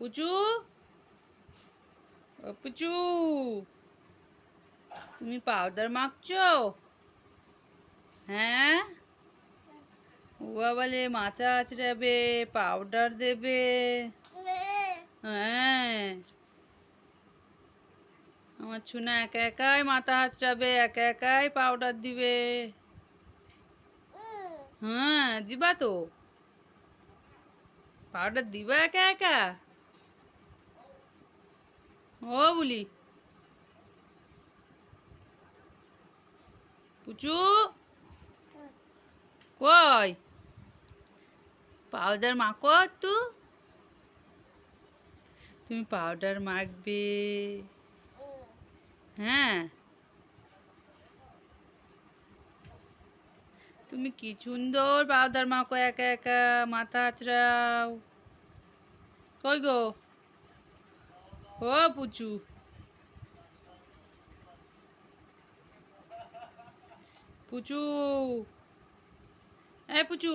পুচু ও পুচু তুমি পাউডার মাখছো হ্যাঁ ও বলে মাথা আঁচড়াবে পাউডার দেবে হ্যাঁ আমার ছুনা একা একাই মাথা আঁচড়াবে একা একাই পাউডার দিবে হ্যাঁ দিবা তো পাউডার দিবা একা একা ও বলি। পুচু, কই? পাউডার মাখো একটু তুমি পাউডার মাখবে। হ্যাঁ। তুমি কি সুন্দর পাউডার মাখো একা একা, মাথা আঁচড়াও। কই গো? ও পুচু। পুচু। এ পুচু।